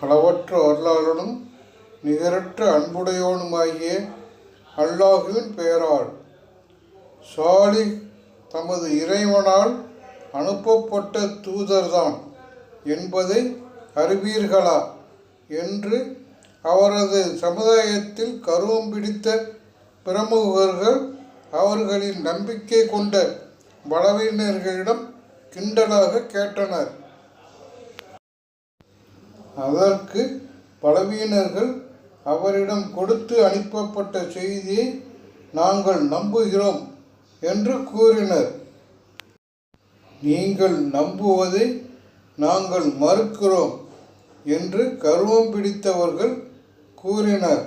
அளவற்ற அருளாளனும் நிகரற்ற அன்புடையோனுமாகிய அல்லாஹுவின் பெயரால் சாலி தமது இறைவனால் அனுப்பப்பட்ட தூதர்தான் என்பதை அறிவீர்களா என்று அவரது சமுதாயத்தில் கருவம் பிடித்த பிரமுகர்கள் அவர்களின் நம்பிக்கை கொண்ட பலவீனர்களிடம் கிண்டலாக கேட்டனர். அதற்கு பலவீனர்கள் அவரிடம் கொடுத்து அனுப்பப்பட்ட செய்தியை நாங்கள் நம்புகிறோம் என்று கூறினர். நீங்கள் நம்புவதை நாங்கள் மறுக்கிறோம் என்று கருவம் பிடித்தவர்கள் கூறினர்.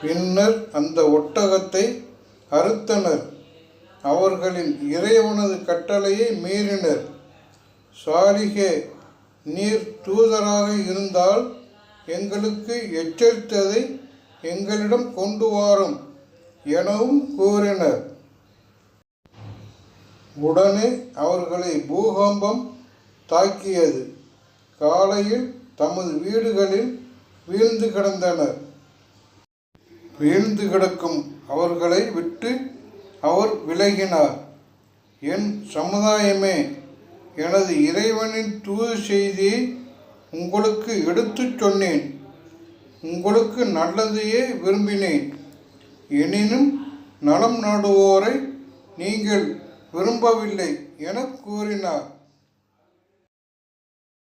பின்னர் அந்த ஒட்டகத்தை அறுத்தனர். அவர்களின் இறைவனது கட்டளையை மீறினர். சாலிகே நீர் தூதராக இருந்தால் எங்களுக்கு எச்சரித்ததை எங்களிடம் கொண்டு வாரும் எனவும் கூறினர். உடனே அவர்களை பூகம்பம் தாக்கியது. காலையில் தமது வீடுகளில் வீழ்ந்து கிடந்தனர். வீழ்ந்து கிடக்கும் அவர்களை விட்டு அவர் விலகினார். என் சமுதாயமே எனது இறைவனின் தூது செய்தியை உங்களுக்கு எடுத்துச் சொன்னேன். உங்களுக்கு நல்லதையே விரும்பினேன். எனினும் நலம் நாடுவோரை நீங்கள் விரும்பவில்லை என கூறினார்.